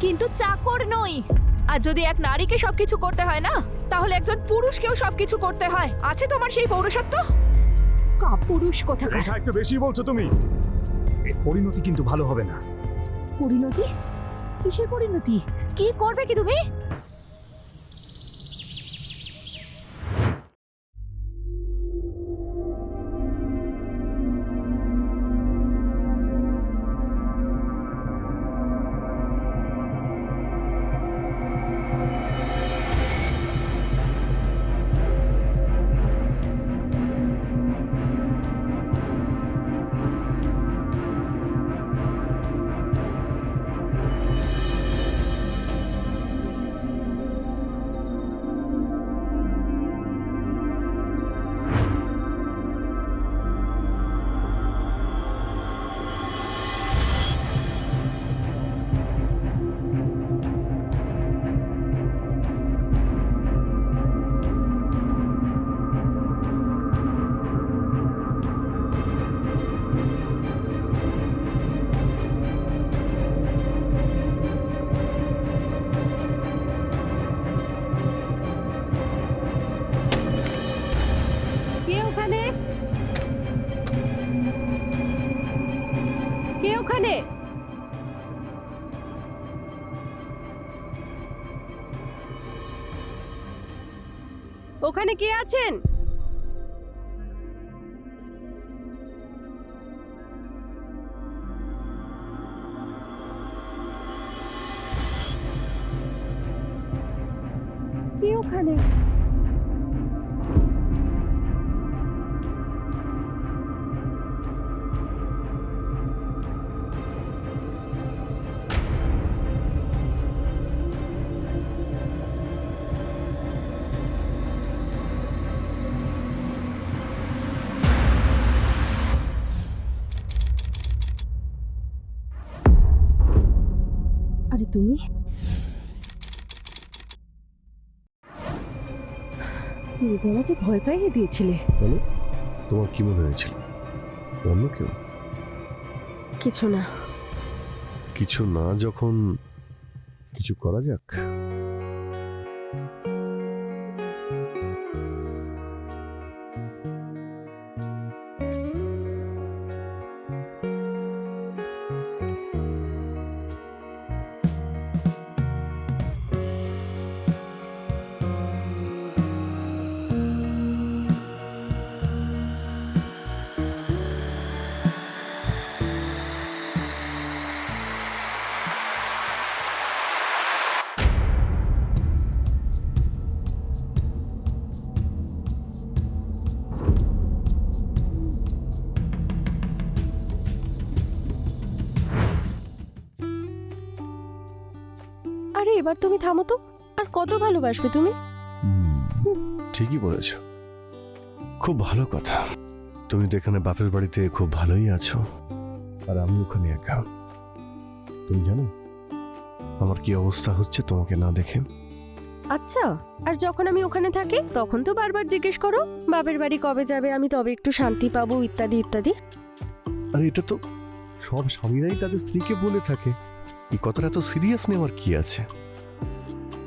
কিন্তু চাকর নই। আর যদি এক নারীকে সবকিছু করতে হয় না তাহলে একজন পুরুষকেও সবকিছু করতে হয়। আছে তোমার সেই পৌরুষত্ব? পুরুষ কোথাকার? রেখা একটু বেশি বলছো তুমি। এর পরিণতি কিন্তু ভালো হবে না। পরিণতি? কিসের পরিণতি? কি করবে কি তুমি? ওখানে ওখানে কে আছেন? তুমি? তুমি তো আমাকে ভয় পাইয়ে দিয়েছিলে। কেন তোমার কি মনে হয়েছিল? অন্য কেউ? কিছু না। কিছু না যখন কিছু করা যাক। এবার তুমি থামো তো। আর কত ভালোবাসবে তুমি? ঠিকই বলেছ। খুব ভালো কথা। তুমি তো এখানে বাপের বাড়িতে খুব ভালোই আছো। আর আমি ওখানে একা। তুমি জানো আমার কি অবস্থা হচ্ছে তোমাকে না দেখে? আচ্ছা আর যখন আমি ওখানে থাকি তখন তো বারবার জিজ্ঞেস করো বাপের বাড়ি কবে যাবে আমি তবে একটু শান্তি পাবো ইত্যাদি ইত্যাদি। আর এটা তো সব স্বামীরাই তাদের স্ত্রীকে বলে থাকে। এই কথাটা তো সিরিয়াস নেওয়ার কি আছে?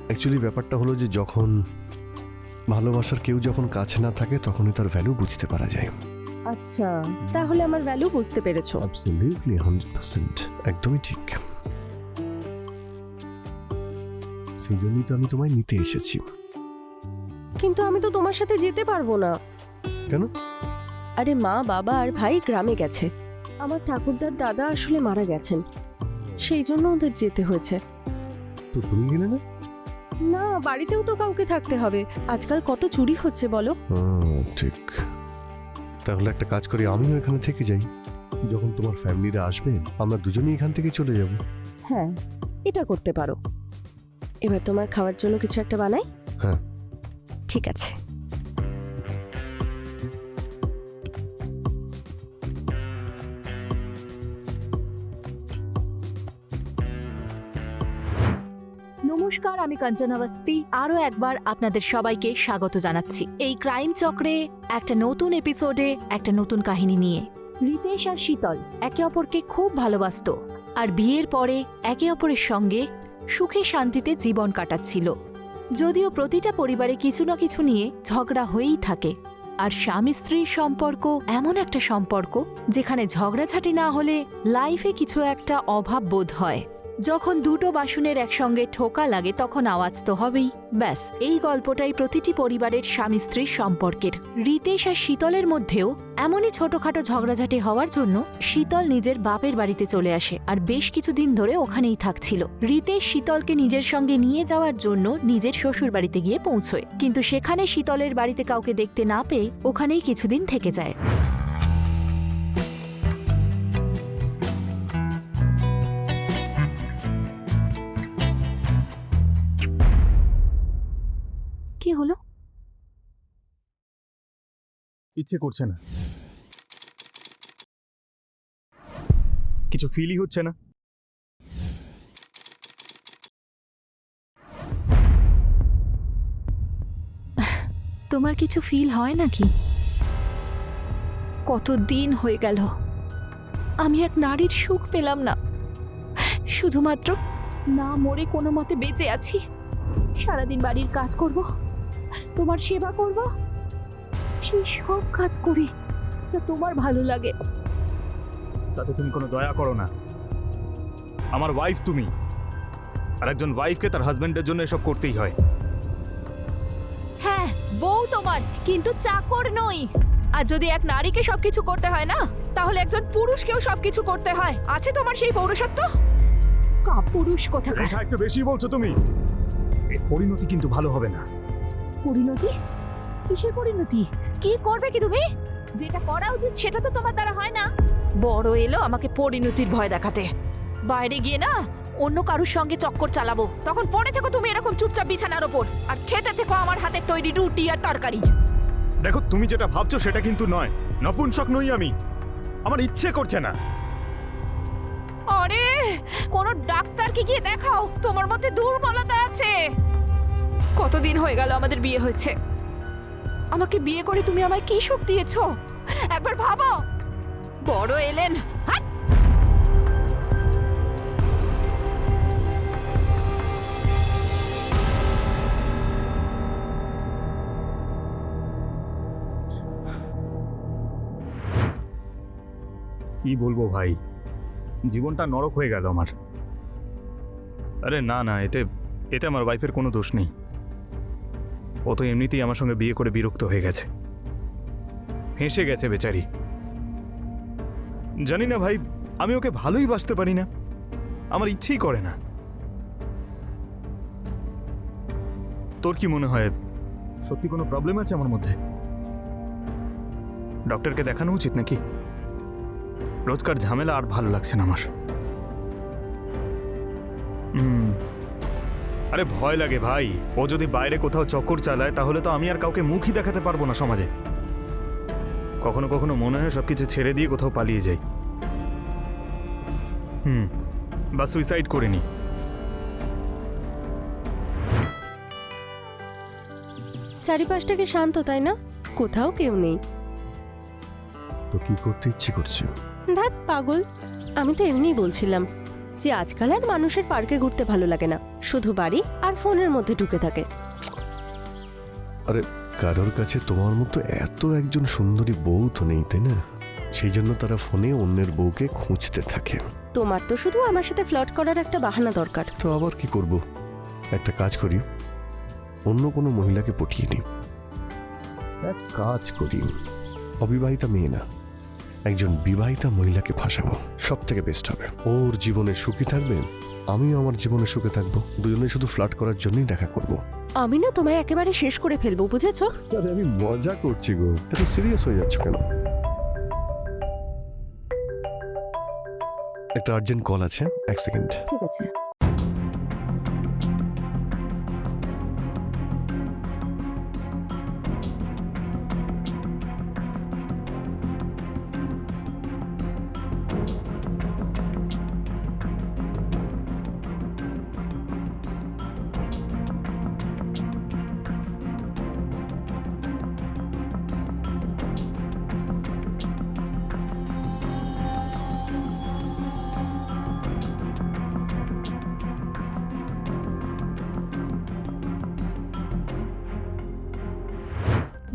অ্যাকচুয়ালি ব্যাপারটা হলো যে যখন ভালোবাসার কেউ যখন কাছে না থাকে তখনই তার ভ্যালু বুঝতে পারা যায়। আচ্ছা তাহলে আমার ভ্যালু বুঝতে পেরেছ। অ্যাবসলিউটলি হান্ড্রেড পার্সেন্ট একদমই ঠিক। সেই জন্যই তো আমি তোমায় নিতে এসেছি। কিন্তু আমি তো তোমার সাথে যেতে পারব না। কেন? আরে মা বাবা আর ভাই গ্রামে গেছে। আমার ঠাকুরদার দাদা আসলে মারা গেছেন। সেই জন্য ওদের যেতে হয়েছে। তো তুমি গেলে না? না বাড়িতেও তো কাউকে থাকতে হবে। আজকাল কত চুরি হচ্ছে বলো? ঠিক। তাহলে একটা কাজ করি আমিও এখানে থেকে যাই। যখন তোমার ফ্যামিলিরা আসবে আমরা দুজনেই এখান থেকে চলে যাব। হ্যাঁ এটা করতে পারো। এবার তোমার খাওয়ার জন্য কিছু একটা বানাই? হ্যাঁ। ঠিক আছে। আমি কাঞ্চন অবস্তি আরও একবার আপনাদের সবাইকে স্বাগত জানাচ্ছি। এই ক্রাইম চক্রে একটা নতুন এপিসোডে একটা নতুন কাহিনী নিয়ে। রিতেশ আর শীতল একে অপরকে খুব ভালোবাসতো আর বিয়ের পরে একে অপরের সঙ্গে সুখে শান্তিতে জীবন কাটাচ্ছিল। যদিও প্রতিটা পরিবারে কিছু না কিছু নিয়ে ঝগড়া হয়েই থাকে। আর স্বামী স্ত্রীর সম্পর্ক এমন একটা সম্পর্ক যেখানে ঝগড়াঝাটি না হলে লাইফে কিছু একটা অভাব বোধ হয়। যখন দুটো বাসনের একসঙ্গে ঠোকা লাগে, তখন আওয়াজ তো হবেই। ব্যাস, এই গল্পটাই প্রতিটি পরিবারের স্বামী স্ত্রীর সম্পর্কের। রিতেশ আর শীতলের মধ্যেও এমনই ছোটখাটো ঝগড়াঝাটি হওয়ার জন্য শীতল নিজের বাপের বাড়িতে চলে আসে আর বেশ কিছুদিন ধরে ওখানেই থাকছিল। রিতেশ শীতলকে নিজের সঙ্গে নিয়ে যাওয়ার জন্য নিজের শ্বশুর বাড়িতে গিয়ে পৌঁছয়। কিন্তু সেখানে শীতলের বাড়িতে কাউকে দেখতে না পেয়ে ওখানেই কিছুদিন থেকে যায়। ইচ্ছে করছে না। কিছু ফিলই হচ্ছে না। তোমার কিছু ফিল হয় নাকি? কত দিন হয়ে গেল। আমি এক নারীর সুখ পেলাম না। শুধুমাত্র না মরে কোনো মতে বেঁচে আছি। সারাদিন বাড়ির কাজ করব, তোমার সেবা করব সেই সব কাজ করি যা তোমার ভালো লাগে। তাতে তুমি কোনো দয়া করো না। আমার ওয়াইফ তুমি। আর একজন ওয়াইফকে তার হাজবেন্ডের জন্য এসব করতেই হয়। হ্যাঁ বউ তোমার কিন্তু চাকর নই। আর যদি এক নারীকে সবকিছু করতে হয় না তাহলে একজন পুরুষকেও সবকিছু করতে হয়। আছে তোমার সেই পৌরসত্ব কা পুরুষ কোথাকার? রেখা একটু বেশি বলছো তুমি। এর পরিণতি কিন্তু ভালো হবে না। পরিণতি? কিসের পরিণতি? কি করবে কি তুমি? যেটা করা উচিত সেটা তো তোমার দ্বারা হয় না। বড় এলো আমাকে পরিণতির ভয় দেখাতে। বাইরে গিয়ে না অন্য কারুর সঙ্গে চক্কর চালাবো। তখন পড়ে থেকো তুমি এরকম চুপচাপ বিছানার ওপর। আর খেতে থেকো আমার হাতের তৈরি রুটি আর তরকারি। দেখো তুমি যেটা ভাবছ সেটা কিন্তু নয়। নপুংসক নই আমি। আমার ইচ্ছে করছে না। আরে কোনো ডাক্তারকে গিয়ে দেখাও। তোমার মধ্যে দুর্বলতা আছে। কতদিন হয়ে গেল আমাদের বিয়ে হয়েছে। আমাকে বিয়ে করে তুমি আমায় কি সুখ দিয়েছ? একবার ভাবো। বড় এলেন! কি বলব ভাই? জীবনটা নরক হয়ে গেল আমার। আরে না না, এতে এতে আমার ওয়াইফের কোনো দোষ নেই। ও তো এমনিতেই আমার সঙ্গে বিয়ে করে বিরক্ত হয়ে গেছে। হেসে গেছে বেচারি। জানি না ভাই, আমি ওকে ভালোই বাসতে পারি না। আমার ইচ্ছেই করে না। তোর কি মনে হয়, সত্যি কোনো প্রবলেম আছে আমার মধ্যে? ডক্টরকে দেখানো উচিত নাকি? রোজকার ঝামেলা আর ভালো লাগছে না আমার। আরে ভয় লাগে ভাই। ও যদি বাইরে কোথাও চক্কর চালায় তাহলে তো আমি আর কাউকে মুখই দেখাতে পারব না সমাজে। কখনো কখনো মনে হয় সবকিছু ছেড়ে দিয়ে কোথাও পালিয়ে যাই। হুম বা সুইসাইড করে নি। চারিপাশটাকে শান্ত তাই না? কোথাও কেউ নেই। তো কি করতে ইচ্ছে করছে? ধ্যাত পাগল। আমি তো এমনিই বলছিলাম যে আজকাল আর মানুষের পার্কে ঘুরতে ভালো লাগে না। শুধু বাড়ি আর ফোনের মধ্যে ঢুকে থাকে। আরে কারোর কাছে তোমার মতো এত একজন সুন্দরী বউ তো নেই তাই না? সেই জন্য তারা ফোনে অন্যের বউকে খুঁজতে থাকে। তোমার তো শুধু আমার সাথে ফ্লার্ট করার একটা বাহানা দরকার। তো আবার কি করব? একটা কাজ করি। অন্য কোনো মহিলাকে পটিয়ে নিই। এক কাজ করি। অবিবাহিতা মেয়ে না একজন বিবাহিতা মহিলাকে ফাঁসাবো। সব থেকে বেস্ট হবে। ওর জীবনে সুখী থাকবে আমিও আমার জীবনে সুখে থাকব। দুজনে শুধু ফ্লার্ট করার জন্যই দেখা করব। আমি না তোমায় একেবারে শেষ করে ফেলব বুঝেছ? আরে আমি মজা করছি গো। এত সিরিয়াস হয়ে যাচ্ছ কেন? একটা আর্জেন্ট কল আছে এক সেকেন্ড ঠিক আছে।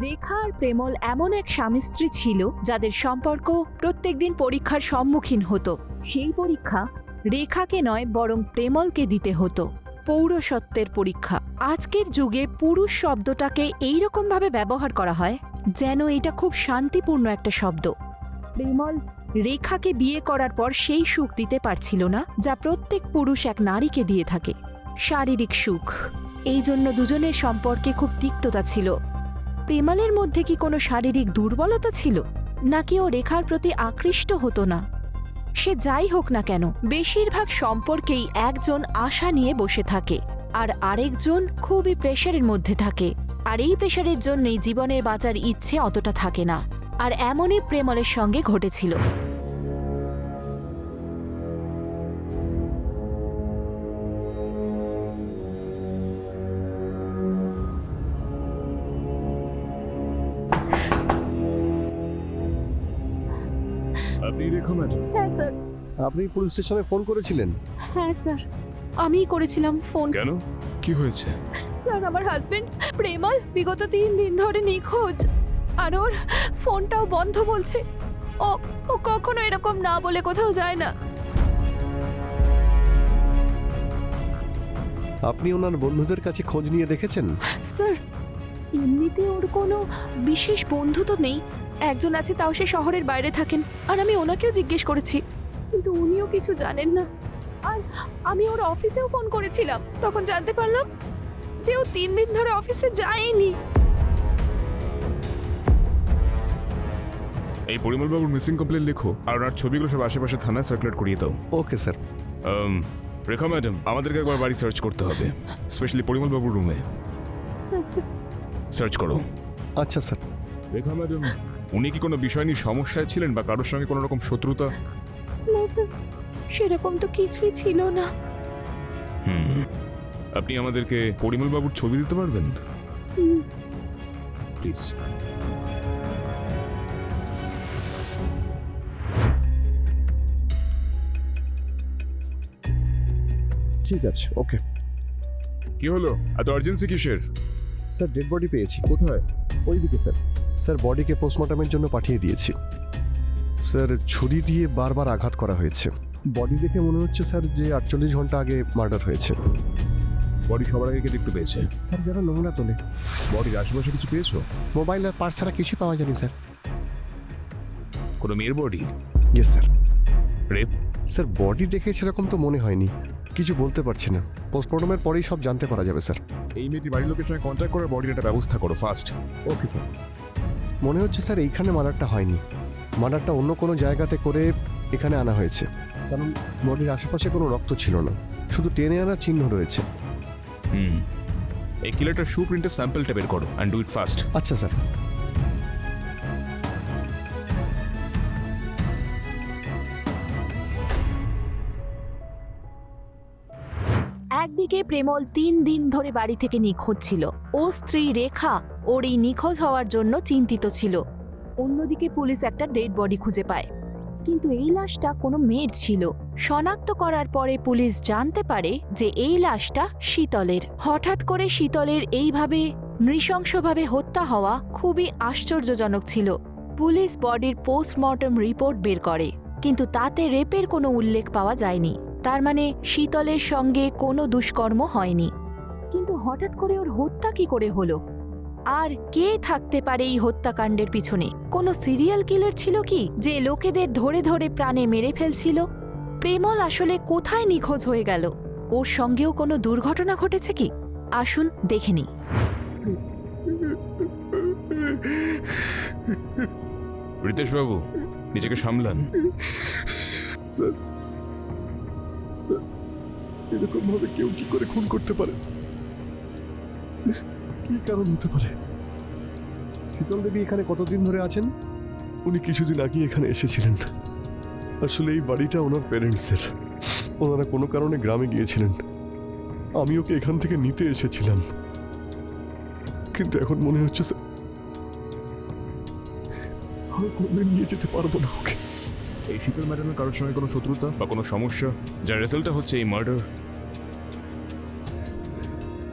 রেখা আর প্রেমল এমন এক স্বামী স্ত্রী ছিল যাদের সম্পর্ক প্রত্যেকদিন পরীক্ষার সম্মুখীন হতো। সেই পরীক্ষা রেখাকে নয়, বরং প্রেমলকে দিতে হতো। পৌরসত্বের পরীক্ষা। আজকের যুগে পুরুষ শব্দটাকে এইরকমভাবে ব্যবহার করা হয় যেন এটা খুব শান্তিপূর্ণ একটা শব্দ। প্রেমল রেখাকে বিয়ে করার পর সেই সুখ দিতে পারছিল না, যা প্রত্যেক পুরুষ এক নারীকে দিয়ে থাকে। শারীরিক সুখ। এই জন্য দুজনের সম্পর্কে খুব তিক্ততা ছিল। প্রেমালের মধ্যে কি কোনো শারীরিক দুর্বলতা ছিল? নাকি ও রেখার প্রতি আকৃষ্ট হতো না? সে যাই হোক না কেন, বেশিরভাগ সম্পর্কেই একজন আশা নিয়ে বসে থাকে, আর আরেকজন খুবই প্রেশারের মধ্যে থাকে, আর এই প্রেশারের জন্যই জীবনের বাঁচার ইচ্ছে অতটা থাকে না, আর এমনই প্রেমলের সঙ্গে ঘটেছিল। আপনি পুলিশ স্টেশনে ফোন করেছিলেন? হ্যাঁ স্যার। আমিই করেছিলাম ফোন। কেন? কি হয়েছে? স্যার আমার হাজবেন্ড প্রেমল বিগত তিন দিন ধরে নিখোঁজ। আর ওর ফোনটাও বন্ধ বলছে। ও ও কখনো এরকম না বলে কোথাও যায় না। আপনি ওনার বন্ধুদের কাছে খোঁজ নিয়ে দেখেছেন? স্যার এমনিতে ওর কোনো বিশেষ বন্ধু তো নেই। একজন আছে তাও সে শহরের বাইরে থাকেন। আর আমি ওনাকেও জিজ্ঞেস করেছি। কিন্তু উনিও কিছু জানেন না। আর আমি ওর অফিসেও ফোন করেছিলাম। তখন জানতে পারলাম যে ও তিন দিন ধরে অফিসে যায়নি। এই পরিমলবাবুর মিসিং কমপ্লেন লেখো আর ওনার ছবিগুলো সব আশেপাশে থানায় সার্কুলেট করিয়ে দাও। Okay sir. রেখা ম্যাডাম আমাদেরকে একবার বাড়ি সার্চ করতে হবে। স্পেশালি পরিমল বাবুর রুমে সার্চ করো। আচ্ছা স্যার। রেখা ম্যাডাম উনি কি কোনো বিষয় নিয়ে সমস্যায় ছিলেন বা কারোর সঙ্গে কোনো রকম শত্রুতা? না স্যার সেরকম তো কিছুই ছিল না। হুম আপনি আমাদেরকে পরিমলবাবুর ছবি দিতে পারবেন? প্লিজ ঠিক আছে ওকে কি হলো? এত আর্জেন্সি কিসের? স্যার ডেড বডি পেয়েছি কোথায়? ওইদিকে স্যার। স্যার বডিকে পোস্টমর্টমের জন্য পাঠিয়ে দিয়েছি। স্যার ছুরি দিয়ে বারবার আঘাত করা হয়েছে। বডি দেখে মনে হচ্ছে স্যার যে আটচল্লিশ ঘণ্টা আগে মার্ডার হয়েছে। বডি সবার আগে কে দেখতে পেয়েছে? স্যার যারা নমুনা তোলে। বডির আশেপাশে কিছু পেয়েছ? মোবাইল আর পার্স ছাড়া কিছুই পাওয়া যায়নি স্যার। কোনো মেয়ের body? Yes sir. Rape sir body দেখে সেরকম তো মনে হয়নি। কিছু বলতে পারছি না। পোস্টমর্টমের পরেই সব জানতে পারা যাবে স্যার। এই মেয়েটি বাড়ির লোকের সঙ্গে কন্ট্যাক্ট করে বডির একটা ব্যবস্থা করো ফার্স্ট ওকে স্যার। মনে হচ্ছে স্যার এইখানে মার্ডারটা হয়নি। মার্ডারটা অন্য কোনো জায়গাতে করে এখানে আনা হয়েছে। কারণ বডির আশেপাশে কোনো রক্ত ছিল না। শুধু টেনে আনার চিহ্ন রয়েছে। হুম। এই কিলারটার শু প্রিন্টের স্যাম্পলটা বের করো অ্যান্ড ডু ইট ফাস্ট আচ্ছা স্যার। একদিকে প্রেমল তিন দিন ধরে বাড়ি থেকে নিখোঁজ ছিল। ওর স্ত্রী রেখা ওর এই নিখোঁজ হওয়ার জন্য চিন্তিত ছিল। অন্যদিকে পুলিশ একটা ডেড বডি খুঁজে পায়। কিন্তু এই লাশটা কোনো মেয়ের ছিল। শনাক্ত করার পরে পুলিশ জানতে পারে যে এই লাশটা শীতলের। হঠাৎ করে শীতলের এইভাবে নৃশংসভাবে হত্যা হওয়া খুবই আশ্চর্যজনক ছিল। পুলিশ বডির পোস্টমর্টম রিপোর্ট বের করে, কিন্তু তাতে রেপের কোনো উল্লেখ পাওয়া যায়নি। তার মানে শীতলের সঙ্গে কোনো দুষ্কর্ম হয়নি। কিন্তু হঠাৎ করে ওর হত্যা কি করে হলো? আর কে থাকতে পারে এই হত্যাকাণ্ডের পিছনে? কোনো সিরিয়াল কিলার ছিল কি যে লোকেদের ধরে ধরে প্রাণে মেরে ফেলছিল? প্রেমল আসলে কোথায় নিখোঁজ হয়ে গেল? ওর সঙ্গেও কোনো দুর্ঘটনা ঘটেছে কি? আসুন দেখে নিই। রিতেশ বাবু নিজেকে সামলান। স্যার স্যার এরকম ভাবে কেউ কি করে খুন করতে পারে? কি কারণ হতে পারে? শীতল দেবী এখানে কতদিন ধরে আছেন? উনি কিছুদিন আগে এখানে এসেছিলেন। আসলে এই বাড়িটা ওনার প্যারেন্টসের। ওনারা কোনো কারণে গ্রামে গিয়েছিলেন। আমি ওকে এখান থেকে নিতে এসেছিলাম। কিন্তু এখন মনে হচ্ছে স্যার আমি কোনোদিন নিয়ে যেতে পারব না ওকে। এই শীতল ম্যাডামের কারোর সঙ্গে কোনো শত্রুতা বা কোনো সমস্যা? যার রেজাল্টটা হচ্ছে এই মার্ডার?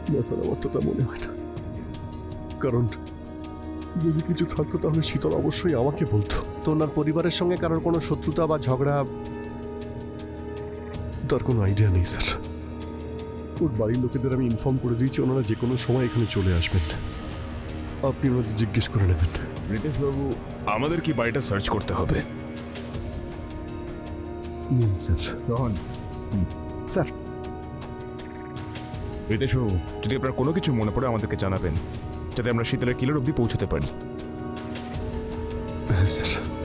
না স্যার আমার তো তা মনে হয় না। কারণ যদি কিছু থাকতো তাহলে শীতল অবশ্যই আমাকে বলতো। তো ওনার পরিবারের সঙ্গে কারোর কোনো শত্রুতা বা ঝগড়া তার কোনো আইডিয়া নেই স্যার। ওর বাড়ির লোকেদের আমি ইনফর্ম করে দিয়েছি ওনারা যে কোনো সময় এখানে চলে আসবেন। আপনি ওনাদের জিজ্ঞেস করে নেবেন। বাবু আমাদের কি বাড়িটা সার্চ করতে হবে? নিন স্যার। রোহন। স্যার। বাবু যদি আপনার কোনো কিছু মনে পড়ে আমাদেরকে জানাবেন। যাতে আমরা শীতলের কিলোর অব্দি পৌঁছতে পারি। হ্যাঁ স্যার।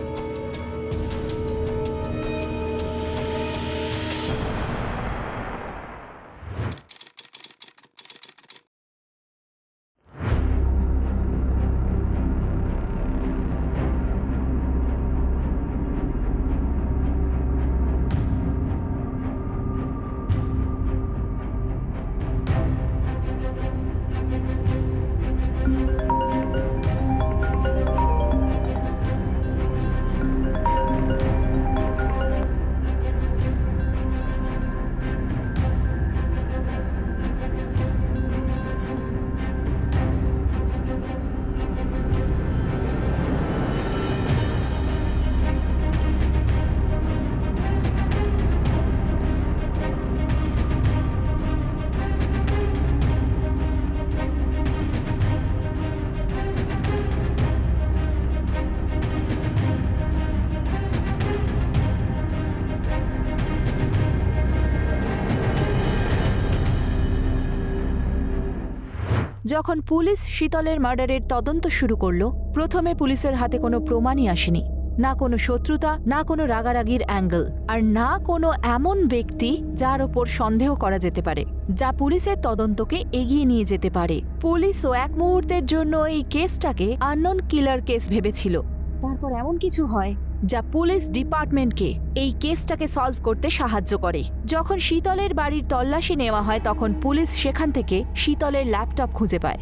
যখন পুলিশ শীতলের মার্ডারের তদন্ত শুরু করল, প্রথমে পুলিশের হাতে কোনো প্রমাণই আসেনি। না কোনো শত্রুতা, না কোনো রাগারাগির অ্যাঙ্গেল, আর না কোনো এমন ব্যক্তি যার ওপর সন্দেহ করা যেতে পারে, যা পুলিশের তদন্তকে এগিয়ে নিয়ে যেতে পারে। পুলিশও এক মুহূর্তের জন্য এই কেসটাকে আননোন কিলার কেস ভেবেছিল। তারপর এমন কিছু হয়? যা পুলিশ ডিপার্টমেন্টকে এই কেসটাকে সলভ করতে সাহায্য করে। যখন শীতলের বাড়ির তল্লাশি নেওয়া হয়, তখন পুলিশ সেখান থেকে শীতলের ল্যাপটপ খুঁজে পায়,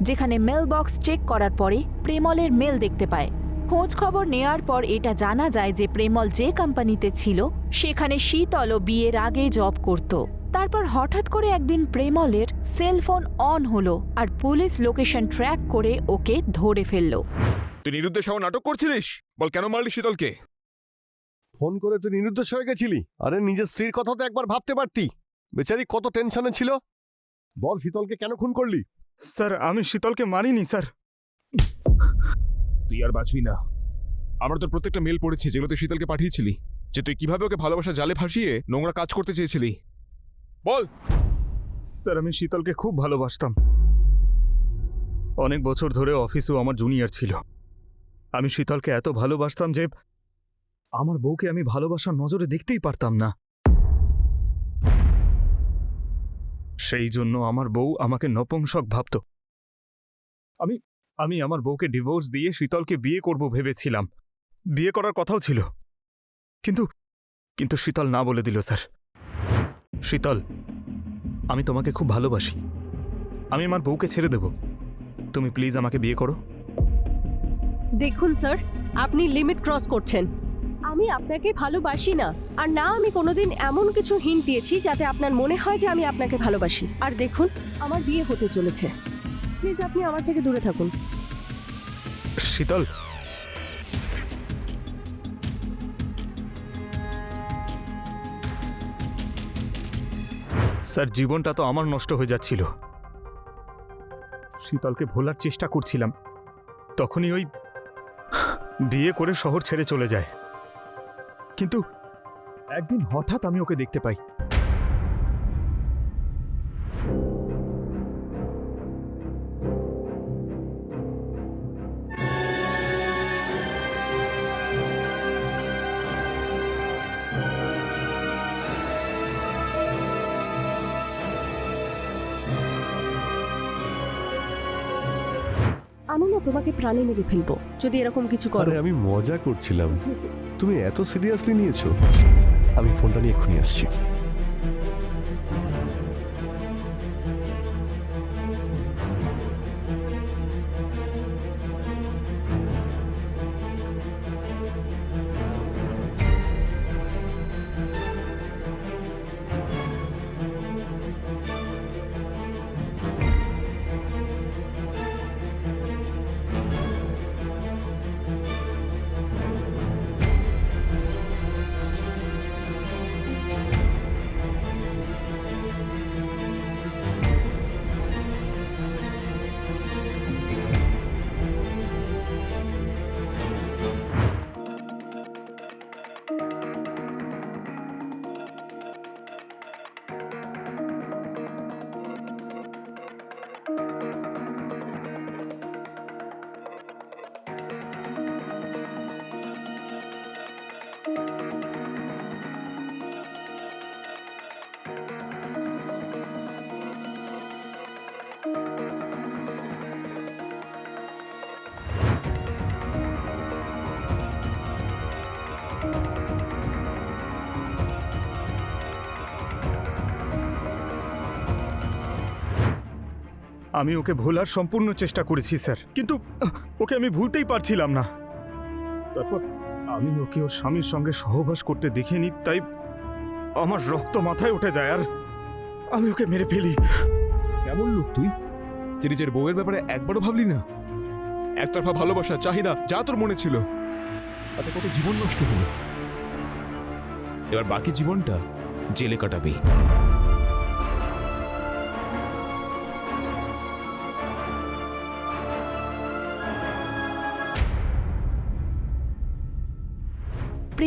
যেখানে মেল বক্স চেক করার পরে প্রেমলের মেল দেখতে পায়। খোঁজ খবর নেয়ার পর এটা জানা যায় যে প্রেমল যে কোম্পানিতে ছিল, সেখানে শীতলও বিয়ের আগে জব করত। তারপর হঠাৎ করে একদিন প্রেমলের সেলফোন অন হলো আর পুলিশ লোকেশন ট্র্যাক করে ওকে ধরে ফেলল। তুই নিরুদ্দেশ হওয়া নাটক করছিলিস? বল কেন মারলি শীতলকে? ফোন করে তুই নিরুদ্দেশ হয়ে গেছিলি? আরে নিজের স্ত্রীর কথা তো একবার ভাবতে পারতি। বেচারি কত টেনশনে ছিল? বল শীতলকে কেন খুন করলি? স্যার আমি শীতলকে মারিনি স্যার। তুই আর বাঁচবি না। আমরা তোর প্রত্যেকটা মেল পড়েছি যেগুলো তুই শীতলকে পাঠিয়েছিলি। যে তুই কীভাবে ওকে ভালোবাসা জালে ফাঁসিয়ে নোংরা কাজ করতে চেয়েছিলি। বল! স্যার আমি শীতলকে খুব ভালোবাসতাম। অনেক বছর ধরে অফিসেও আমার জুনিয়র ছিল। আমি শীতলকে এত ভালোবাসতাম যে আমার বউকে আমি ভালোবাসার নজরে দেখতেই পারতাম না। সেই জন্য আমার বউ আমাকে নপুংসক ভাবত। আমি আমি আমার বউকে ডিভোর্স দিয়ে শীতলকে বিয়ে করব ভেবেছিলাম। বিয়ে করার কথাও ছিল। কিন্তু কিন্তু শীতল না বলে দিল, স্যার। শীতল, আমি তোমাকে খুব ভালোবাসি। আমি আমার বউকে ছেড়ে দেব। তুমি প্লিজ আমাকে বিয়ে করো। দেখুন, স্যার, আপনি লিমিট ক্রস করছেন। আমি আপনাকে ভালোবাসি না। আর না, আমি কোনোদিন এমন কিছু হিন্ট দিয়েছি যাতে আপনার মনে হয় যে আমি আপনাকে ভালোবাসি। আর দেখুন, আমার বিয়ে হতে চলেছে। প্লিজ আপনি আমার থেকে দূরে থাকুন। শীতল। স্যার, জীবনটা তো আমার নষ্ট হয়ে যাচ্ছিল। শীতলকে ভোলার চেষ্টা করছিলাম। তখনই ওই বিয়ে করে শহর ছেড়ে চলে যায়। কিন্তু একদিন হঠাৎ আমি ওকে দেখতে পাই। তোমাকে প্রাণে মেরে ফেলব। যদি এরকম কিছু করো। আমি মজা করছিলাম। তুমি এত সিরিয়াসলি নিয়েছো। আমি ফোনটা নিয়ে এক্ষুনি আসছি। আমি ওকে ভোলার সম্পূর্ণ চেষ্টা করেছি, স্যার। কিন্তু ওকে আমি ভুলতেই পারছিলাম না। তারপর আমি ওকে ওর স্বামীর সঙ্গে সহবাস করতে দেখিনি, তাই আমার রক্ত মাথায় উঠে যায়, আর আমি ওকে মেরে ফেলি। কেমন লোক তুই? যে নিজের বউয়ের ব্যাপারে একবারও ভাবলি না? একতরফা ভালোবাসা, চাহিদা, যা তোর মনে ছিল, তাতে কত জীবন নষ্ট হলো? এবার বাকি জীবনটা জেলে কাটাবি।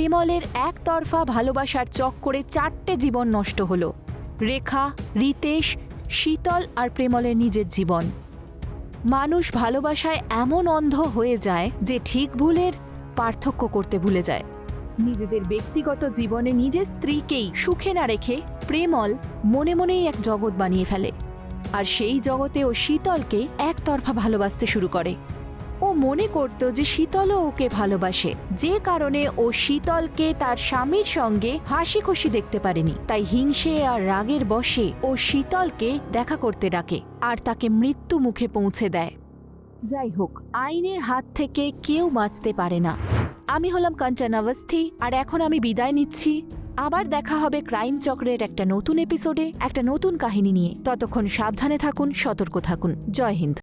প্রেমলের একতরফা ভালোবাসার চক্করে চারটে জীবন নষ্ট হলো। রেখা, রিতেশ, শীতল আর প্রেমলের নিজের জীবন। মানুষ ভালোবাসায় এমন অন্ধ হয়ে যায় যে ঠিক ভুলের পার্থক্য করতে ভুলে যায়। নিজেদের ব্যক্তিগত জীবনে নিজের স্ত্রীকেই সুখে না রেখে প্রেমল মনে মনেই এক জগৎ বানিয়ে ফেলে। আর সেই জগতে ও শীতলকে একতরফা ভালোবাসতে শুরু করে। ও মনে করত যে শীতলও ওকে ভালোবাসে। যে কারণে ও শীতলকে তার স্বামীর সঙ্গে হাসি খুশি দেখতে পারেনি। তাই হিংসে আর রাগের বশে ও শীতলকে দেখা করতে ডাকে আর তাকে মৃত্যু মুখে পৌঁছে দেয়। যাই হোক, আইনের হাত থেকে কেউ বাঁচতে পারে না। আমি হলাম কাঞ্চন অবস্থি আর এখন আমি বিদায় নিচ্ছি। আবার দেখা হবে ক্রাইম চক্রের একটা নতুন এপিসোডে, একটা নতুন কাহিনী নিয়ে। ততক্ষণ সাবধানে থাকুন, সতর্ক থাকুন। জয় হিন্দ।